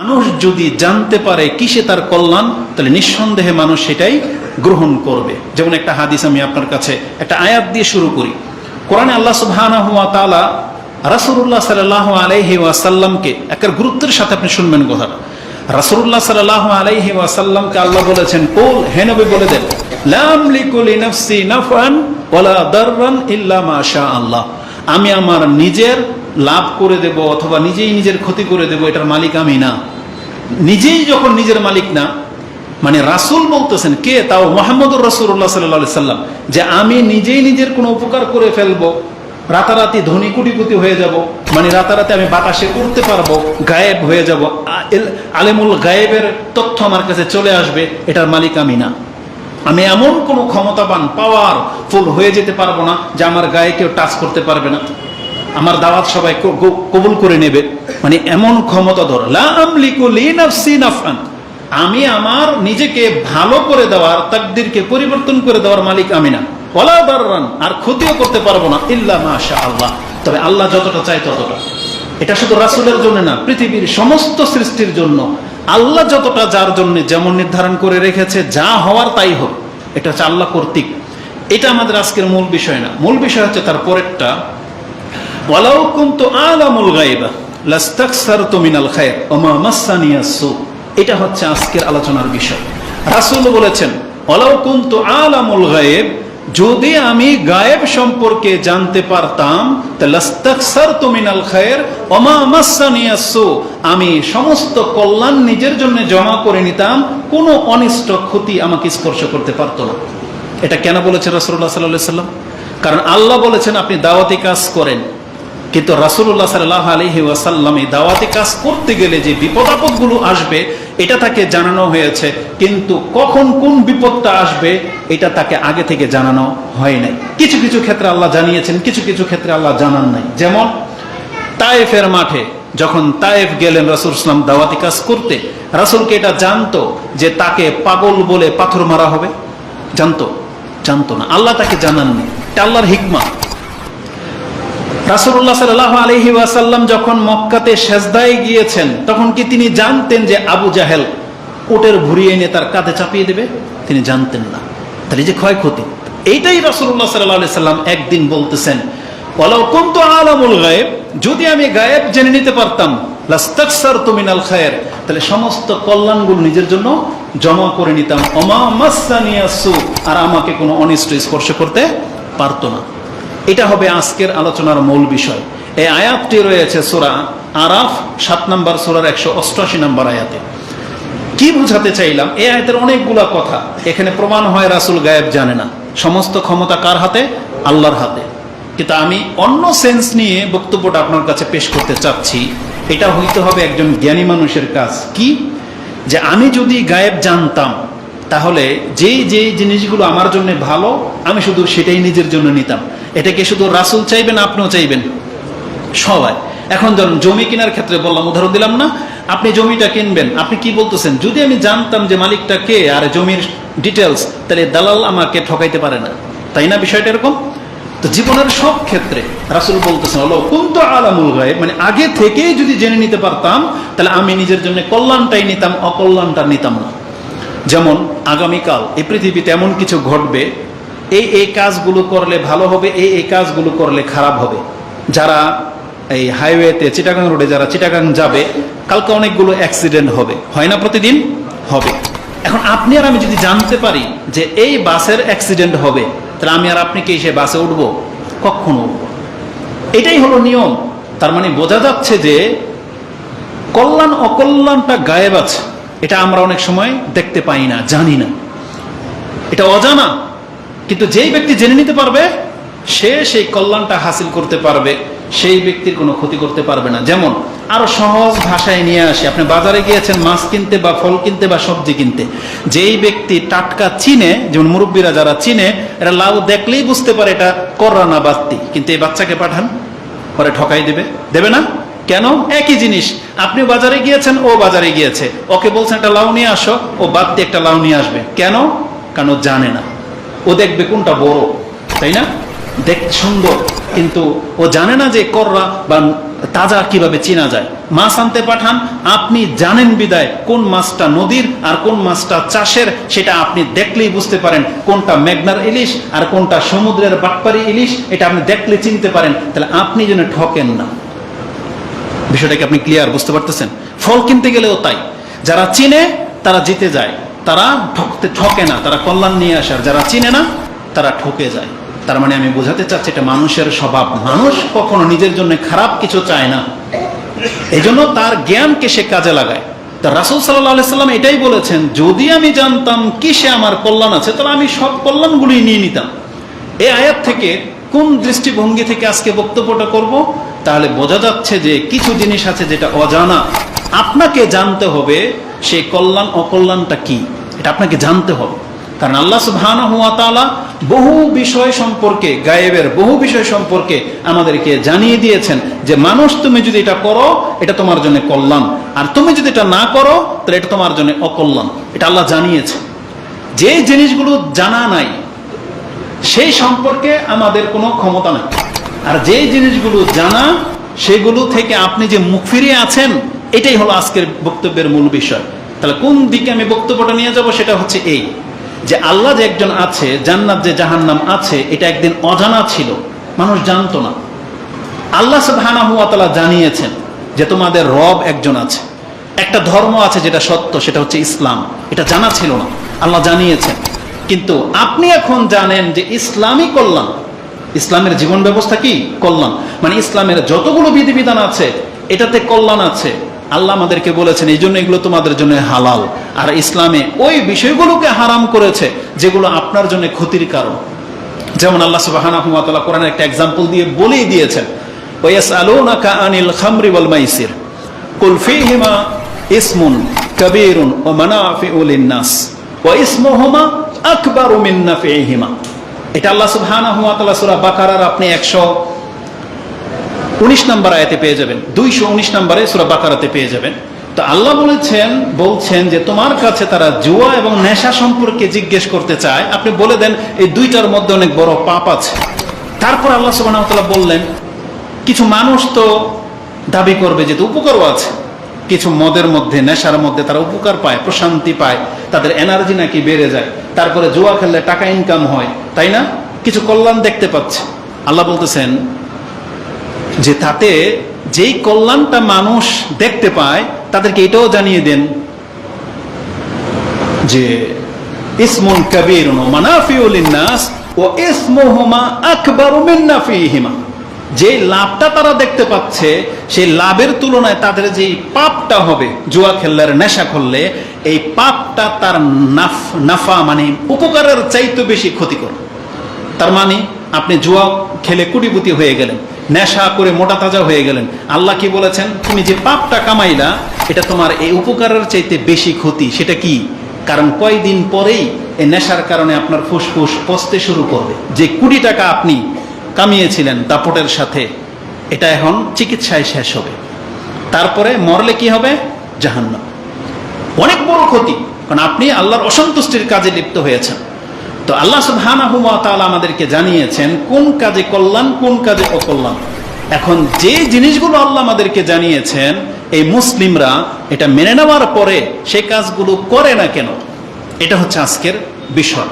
মানুষ যদি জানতে পারে কিসে তার কল্যাণ, তাহলে নিঃসন্দেহে মানুষ সেটাই গ্রহণ করবে। যেমন একটা হাদিস আমি আপনার কাছে একটা আয়াত দিয়ে শুরু করি। কোরআনে আল্লাহ তাআলা রাসূলুল্লাহ সাল্লাল্লাহু আলাইহি ওয়াসাল্লামকে একটা গুরুত্বের সাথে আপনি শুনবেন কথাটা। রাসূলুল্লাহ সাল্লাল্লাহু আলাইহি ওয়াসাল্লামকে আল্লাহ বলেছেন, কোল, হে নবী, বলে দেন আমি আমার নিজের লাভ করে দেব অথবা নিজেই নিজের ক্ষতি করে দেব, এটার মালিক আমি না। নিজেই যখন নিজের মালিক না মানে রাসূল বলতেছেন, কে? তাও মোহাম্মদুর রসুল্লাহ সাল্লাহ সাল্লাম, যে আমি নিজেই নিজের কোনো উপকার করে ফেলব, রাতারাতি ধনী কুটিপুতি হয়ে যাব মানে রাতারাতি আমি বাতাসে উঠতে পারব, গায়েব হয়ে যাব আলেমুল গায়েবের তথ্য আমার কাছে চলে আসবে, এটার মালিক আমি না। আমি এমন কোনো ক্ষমতাবান পাওয়ার ফুল হয়ে যেতে পারব না, যে আমার গায়ে কেউ টাচ করতে পারবে না। আমার দাওয়াত সবাই কবুল করে নেবে। মানে এমন ক্ষমতা ধর আমি আমার নিজেকে ভালো করে দেওয়ার, তাকদিরকে পরিবর্তন করে দেওয়ার মালিক আমি না। আর ক্ষতিও করতে পারব না, ইল্লা মাশা আল্লাহ তবে আল্লাহ যতটা চায় ততটা। এটা শুধু রাসূলের জন্য না, পৃথিবীর সমস্ত সৃষ্টির জন্য। আল্লাহ যতটা যার জন্য যেমন নির্ধারণ করে রেখেছে, যা হওয়ার তাই হোক। এটা হচ্ছে আল্লাহ কর্তৃক। এটা আমাদের আজকের মূল বিষয় না। মূল বিষয় হচ্ছে তার পরেরটা ওয়ালাউ আলামুল গায়বা, লাস্তাকসারতু মিনাল খায়র ওয়া মা সু এটা হচ্ছে আজকের আলোচনার বিষয়। রাসূল বলেছেন ওয়ালাউ আলামুল গায়ব, যদি আমি গায়েব সম্পর্কে জানতে পারতাম আমি সমস্ত কল্যাণ নিজের জন্য জমা করে নিতাম, কোনো অনিষ্ট ক্ষতি আমাকে স্পর্শ করতে পারতো না। এটা কেন বলেছেন রাসূলুল্লাহ সাল্লাল্লাহু আলাইহি সাল্লাম কারণ আল্লাহ বলেছেন, আপনি দাওয়াতি কাজ করেন। কিন্তু রাসুল্লাহ সাল্লাহ আলহি ওয়াসাল্লাম এই দাওয়াতি কাজ করতে গেলে যে বিপদ আপদগুলো আসবে, এটা তাকে জানানো হয়েছে। কিন্তু কখন কোন বিপদটা আসবে, এটা তাকে আগে থেকে জানানো হয় নাই। কিছু কিছু ক্ষেত্রে আল্লাহ জানিয়েছেন, কিছু কিছু ক্ষেত্রে আল্লাহ জানান নাই। যেমন, তায়েফের মাঠে যখন তায়েফ গেলেন রাসুল ইসলাম দাওয়াতি কাজ করতে, রাসুলকে এটা জানতো যে তাকে পাগল বলে পাথর মারা হবে? জানতো। জানতো না। আল্লাহ তাকে জানাননি। এটা আল্লাহর হিকমা রাসুল্লাহ সাল্লাহ আলহি ওয়াসাল্লাম যখন মক্কাতে সেজদায় গিয়েছেন, তখন কি তিনি জানতেন যে আবু জাহেল উটের ভুড়িয়ে এনে তার কাঁধে চাপিয়ে দেবে? তিনি জানতেন না। তাহলে যে ক্ষয়ক্ষতি, এইটাই রাসুল্লাহ সাল্লাহ সাল্লাম একদিন বলতেছেন, ওয়ালাউ কুনতু আলামুল গায়েব, যদি আমি গায়েব জেনে নিতে পারতাম লাস্তাকসার তুমিনাল খায়ের, তাহলে সমস্ত কল্যাণগুলো নিজের জন্য জমা করে নিতাম। অমা মাসানিয়াসু আর আমাকে কোনো অনিষ্ট স্পর্শ করতে পারতো না। এটা হবে আজকের আলোচনার মূল বিষয়। এই আয়াতটি রয়েছে সোরা আরাফ, সাত নম্বর সোরার একশো অষ্টআশি নম্বর আয়াতে। কি বুঝাতে চাইলাম? এই আয়াতের অনেকগুলা কথা। এখানে প্রমাণ হয় রাসুল গায়েব জানে না। সমস্ত ক্ষমতা কার হাতে? আল্লাহর হাতে। কিন্তু আমি অন্য সেন্স নিয়ে বক্তব্যটা আপনার কাছে পেশ করতে চাচ্ছি। এটা হইতে হবে একজন জ্ঞানী মানুষের কাজ। কি? যে আমি যদি গায়েব জানতাম, তাহলে যেই যেই জিনিসগুলো আমার জন্য ভালো, আমি শুধু সেটাই নিজের জন্য নিতাম। এটাকে শুধু রাসুল চাইবেন, আপনিও চাইবেন? সবাই। এখন ধরুন, জমি কেনার ক্ষেত্রে বললাম, উদাহরণ দিলাম না, আপনি জমিটা কিনবেন, আপনি কি বলতেছেন? যদি আমি জানতাম যে মালিকটা কে আর জমির ডিটেলস তাহলে দালাল আমাকে ঠকাইতে পারে না। তাই না বিষয়টা এরকম? তো জীবনের সব ক্ষেত্রে রাসুল বলতেছেন হলো কুন্ত আলামুল গায়েব? মানে আগে থেকেই যদি জেনে নিতে পারতাম, তাহলে আমি নিজের জন্য কল্যাণটাই নিতাম, অকল্যাণটা নিতাম না। যেমন, আগামীকাল এই পৃথিবীতে এমন কিছু ঘটবে এই এই কাজগুলো করলে ভালো হবে, এই এই কাজগুলো করলে খারাপ হবে। যারা এই হাইওয়েতে চিটাগাং রোডে যারা চিটাগাং যাবে, কালকে অনেকগুলো অ্যাক্সিডেন্ট হবে। হয় না প্রতিদিন? হবে। এখন আপনি আর আমি যদি জানতে পারি যে এই বাসের অ্যাক্সিডেন্ট হবে, তাহলে আমি আর আপনি কি সে বাসে উঠবো? কখনো উঠবো। এটাই হলো নিয়ম। তার মানে বোঝা যাচ্ছে যে কল্যাণ অকল্যাণটা গায়েব আছে। এটা আমরা অনেক সময় দেখতে পাই না, জানি না। এটা অজানা। কিন্তু যেই ব্যক্তি জেনে নিতে পারবে, সে সেই কল্যাণটা হাসিল করতে পারবে, সেই ব্যক্তির কোনো ক্ষতি করতে পারবে না। যেমন, আরও সহজ ভাষায় নিয়ে আসি। আপনি বাজারে গিয়েছেন, মাছ কিনতে বা ফল কিনতে বা সবজি কিনতে, যেই ব্যক্তি টাটকা চিনে, যেমন মুরব্বীরা যারা চিনে এটা লাউ দেখলেই বুঝতে পারে এটা কররা না বাত্তি। কিন্তু এই বাচ্চাকে পাঠান পরে ঠকাই দেবে। দেবে না? কেন? একই জিনিস। আপনি বাজারে গিয়েছেন, ও বাজারে গিয়েছে। ওকে বলছেন, একটা লাউ নিয়ে আসো। ও দিয়ে একটা লাউ নিয়ে আসবে। কেন? কারণ জানে না। ও দেখবে কোনটা বড়, তাই না? দেখ, সুন্দর। কিন্তু ও জানে না যে কররা বা তাজা কীভাবে চেনা যায়। মাছ আনতে পাঠান, আপনি জানেন বিদায় কোন মাছটা নদীর আর কোন মাছটা চাষের, সেটা আপনি দেখলেই বুঝতে পারেন কোনটা মেঘনার ইলিশ আর কোনটা সমুদ্রের বাটপারি ইলিশ, এটা আপনি দেখলে চিনতে পারেন। তাহলে আপনি যেন ঠকেন না। বিষয়টাকে আপনি ক্লিয়ার বুঝতে পারতেছেন? ফল কিনতে গেলেও তাই। যারা চিনে, তারা জিতে যায়। তারা ঠকতে ঠকে না, তারা কল্যাণ নিয়ে আসার যারা চিনে না, তারা ঠকে যায়। তার মানে আমি বোঝাতে চাচ্ছি এটা মানুষের স্বভাব। মানুষ কখনো নিজের জন্য খারাপ কিছু চায় না। এই জন্য তার জ্ঞানকে সে কাজে লাগায়। তা রাসুল সাল্লাহ সাল্লাম এটাই বলেছেন, যদি আমি জানতাম কিসে আমার কল্যাণ আছে, তাহলে আমি সব কল্যাণগুলি নিয়ে নিতাম। এই আয়াত থেকে কোন দৃষ্টিভঙ্গি থেকে আজকে বক্তব্যটা করব? তাহলে বোঝা যাচ্ছে যে কিছু জিনিস আছে যেটা অজানা। আপনাকে জানতে হবে সেই কল্যাণ, অকল্যাণটা কি? এটা আপনাকে জানতে হবে। কারণ আল্লাহ সুবহান হুয়া তাআলা বহু বিষয় সম্পর্কে, গায়েবের বহু বিষয় সম্পর্কে আমাদেরকে জানিয়ে দিয়েছেন যে, মানুষ, তুমি যদি এটা করো, এটা তোমার জন্য কল্যাণ। আর তুমি যদি এটা না করো, তাহলে এটা তোমার জন্য অকল্যাণ। এটা আল্লাহ জানিয়েছে যে জিনিসগুলো জানা নাই, সেই সম্পর্কে আমাদের কোনো ক্ষমতা নাই। আর যে জিনিসগুলো জানা, সেগুলো থেকে আপনি যে মুখ ফিরিয়ে আছেন এটাই হলো আজকের বক্তব্যের মূল বিষয়। তাহলে কোন দিকে আমি বক্তব্যটা নিয়ে যাব সেটা হচ্ছে এই, যে আল্লাহ যে একজন আছে, জান্নাত যে জাহান্নাম আছে, এটা একদিন অজানা ছিল, মানুষ জানতো না। আল্লাহ তাআলা জানিয়েছেন যে তোমাদের রব একজন আছে। একটা ধর্ম আছে যেটা সত্য, সেটা হচ্ছে ইসলাম। এটা জানা ছিল না, আল্লাহ জানিয়েছেন। কিন্তু আপনি এখন জানেন যে ইসলামই কল্যাণ। ইসলামের জীবন ব্যবস্থা কি? কল্যাণ। মানে ইসলামের যতগুলো বিধিবিধান আছে, এটাতে কল্যাণ আছে। আল্লাহ আমাদেরকে বলেছেন, এই জন্য এগুলো তোমাদের জন্য হালাল। আর ইসলামে ওই বিষয়গুলোকে হারাম করেছে, যেগুলো আপনার জন্য ক্ষতির কারণ। যেমন আল্লাহ সুবাহানাহমাতাল্লাহ কোরআন একটা এক্সাম্পল দিয়ে বলেই দিয়েছেন আনিল ইসমুন কবিরুন ও এটা আল্লাহ সূরা বাকারার আপনি 100 119 নম্বর আয়াতে পেয়ে যাবেন। 219 নম্বরে সূরা বাকারাতে পেয়ে যাবেন। তো আল্লাহ বলেছেন, বলছেন যে তোমার কাছে তারা জুয়া এবং নেশা সম্পর্কে জিজ্ঞেস করতে চায়। আপনি বলে দেন, এই দুইটার মধ্যে অনেক বড় পাপ আছে। তারপর আল্লাহ সুবহানাহু বললেন, কিছু মানুষ তো দাবি করবে যে উপকারও আছে। কিছু মদের মধ্যে, নেশার মধ্যে তারা উপকার পায়, প্রশান্তি পায়, তাদের এনার্জি নাকি বেড়ে যায়। তারপরে জুয়া খেললে টাকা ইনকাম হয়, তাই না? কিছু কল্যাণ দেখতে পাচ্ছে। আল্লাহ বলতেছেন যে তাতে যেই কল্যাণটা মানুষ দেখতে পায়, তাদেরকে এটাও জানিয়ে দেন যে ইসমুন কবির নাস ও ইসমুহুমা আকবারু যে লাভটা তারা দেখতে পাচ্ছে, সেই লাভের তুলনায় তাদের যে পাপটা হবে, জুয়া খেললে আর নেশা করলে, এই পাপটা তার নাফ, নাফা মানে উপকারের চাইতে বেশি ক্ষতিকর। তার মানে আপনি জুয়া খেলে কুটিপুতি হয়ে গেলেন। নেশা করে মোটা তাজা হয়ে গেলেন। আল্লাহ কি বলেছেন? তুমি যে পাপটা কামাইলা, এটা তোমার এই উপকারের চাইতে বেশি ক্ষতি। সেটা কি? কারণ কয়দিন পরেই এই নেশার কারণে আপনার ফুসফুস পচতে শুরু করবে। যে কুড়ি টাকা আপনি কামিয়েছিলেন দাপটের সাথে, এটা এখন চিকিৎসায় শেষ হবে। তারপরে মরলে কি হবে? জাহান্নাম। অনেক বড় ক্ষতি। কারণ আপনি আল্লাহর অসন্তুষ্টির কাজে লিপ্ত হয়েছেন। তো আল্লাহ তাআলা আমাদেরকে জানিয়েছেন, কোন কাজে কল্যাণ, কোন কাজে অকল্যাণ। এখন যে জিনিসগুলো আল্লাহ আমাদেরকে জানিয়েছেন, এই মুসলিমরা এটা মেনে নেওয়ার পরে সেই কাজগুলো করে না কেন? এটা হচ্ছে আজকের বিষয়।